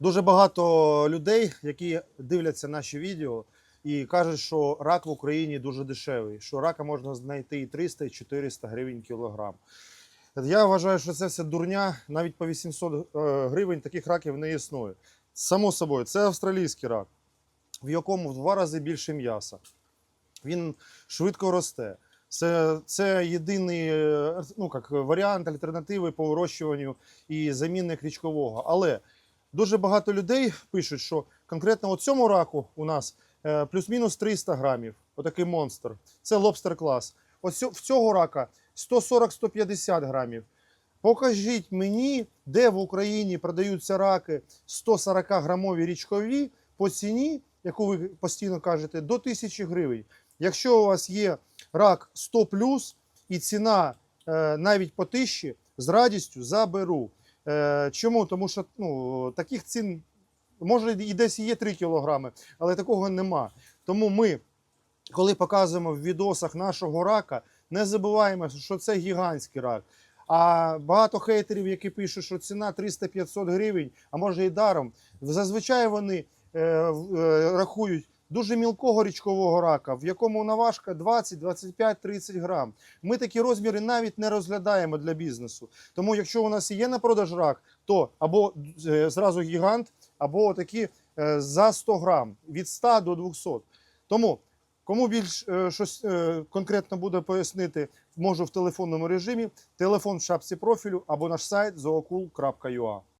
Дуже багато людей, які дивляться наші відео і кажуть, що рак в Україні дуже дешевий, що рака можна знайти і 300, і 400 гривень кілограм. Я вважаю, що це все дурня. Навіть по 800 е, гривень таких раків не існує. Само собою, це австралійський рак, в якому в два рази більше м'яса. Він швидко росте. Це, це єдиний е, ну, як, варіант альтернативи по вирощуванню і замінник річкового. Але дуже багато людей пишуть, що конкретно у цьому раку у нас е, плюс-мінус 300 грамів. Отакий монстр. Це лобстер клас. Ось в цього рака 140-150 грамів. Покажіть мені, де в Україні продаються раки 140 грамові річкові по ціні, яку ви постійно кажете, до 1000 гривень. Якщо у вас є рак 100 і ціна е, навіть по 1000, з радістю заберу. Е, чому? Тому що ну, таких цін може і десь є 3 кілограми, але такого нема. Тому ми, коли показуємо в відосах нашого рака, не забуваємо, що це гігантський рак. А багато хейтерів, які пишуть, що ціна 300-500 гривень, а може і даром, зазвичай вони е, е, рахують дуже мілкого річкового рака, в якому наважка 20, 25, 30 грам. Ми такі розміри навіть не розглядаємо для бізнесу. Тому, якщо у нас є на продаж рак, то або е, зразу гігант, або такі е, за 100 грам від 100 до 200. Тому Кому більш е, щось конкретно буде пояснити, можу в телефонному режимі. Телефон в шапці профілю або наш сайт zookul.ua.